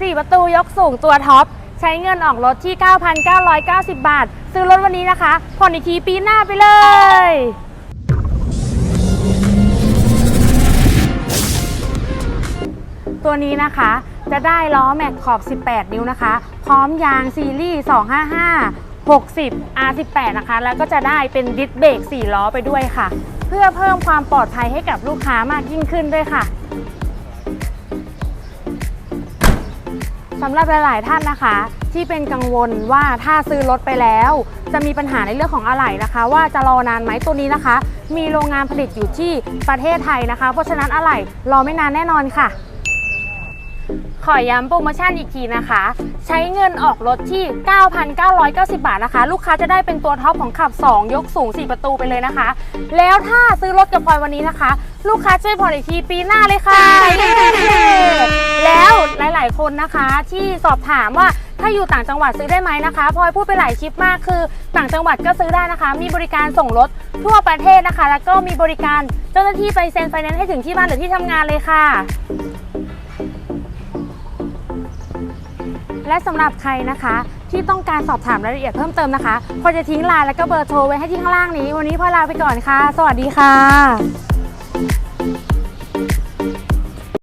4 ประตูยกสูงตัวท็อป ใช้เงินออกรถที่ 9,990 บาท ซื้อรถวันนี้นะคะ ผ่อนอีกทีปีหน้าไปเลยตัวนี้นะคะจะได้ล้อแม็กขอบ 18 นิ้วนะคะ พร้อมยางซีรีส์ 255 60 R18 นะคะ แล้วก็จะได้เป็นดิสเบรก4ล้อไปด้วยค่ะ เพื่อเพิ่มความปลอดภัยให้กับลูกค้ามากยิ่งขึ้นด้วยค่ะ สำหรับหลาย ๆ ท่านนะคะ ที่เป็นกังวลว่าถ้าซื้อรถไปแล้ว จะมีปัญหาในเรื่องของอะไหล่นะคะ ว่าจะรอนานไหมตัวนี้นะคะ มีโรงงานผลิตอยู่ที่ประเทศไทยนะคะ เพราะฉะนั้นอะไหล่รอไม่นานแน่นอนค่ะ ขอย้ำโปรโมชั่นอีกทีนะคะ ใช้เงินออกรถที่ 9,990 บาทนะคะ ลูกค้าจะได้เป็นตัวท็อปของขับ 2 ยกสูง 4 ประตูไปเลยนะคะ แล้วถ้าซื้อรถกับพลอยวันนี้นะคะ ลูกค้าช่วยผ่อนอีกทีปีหน้าเลยค่ะ นะคะ ที่สอบถามว่าถ้าอยู่ต่างจังหวัดซื้อได้ไหมนะคะพลอยพูดไปหลายคลิปมากคือ ต่างจังหวัดก็ซื้อได้นะคะ มีบริการส่งรถทั่วประเทศนะคะ แล้วก็มีบริการเจ้าหน้าที่ไปเซ็นไฟแนนซ์ให้ถึงที่บ้านหรือที่ทำงานเลยค่ะ และสำหรับใครนะคะ ที่ต้องการสอบถามรายละเอียดเพิ่มเติมนะคะพลอยจะทิ้งไลน์แล้วก็เบอร์โทรไว้ให้ที่ข้างล่างนี้ วันนี้พลอยลาไปก่อนค่ะ สวัสดีค่ะ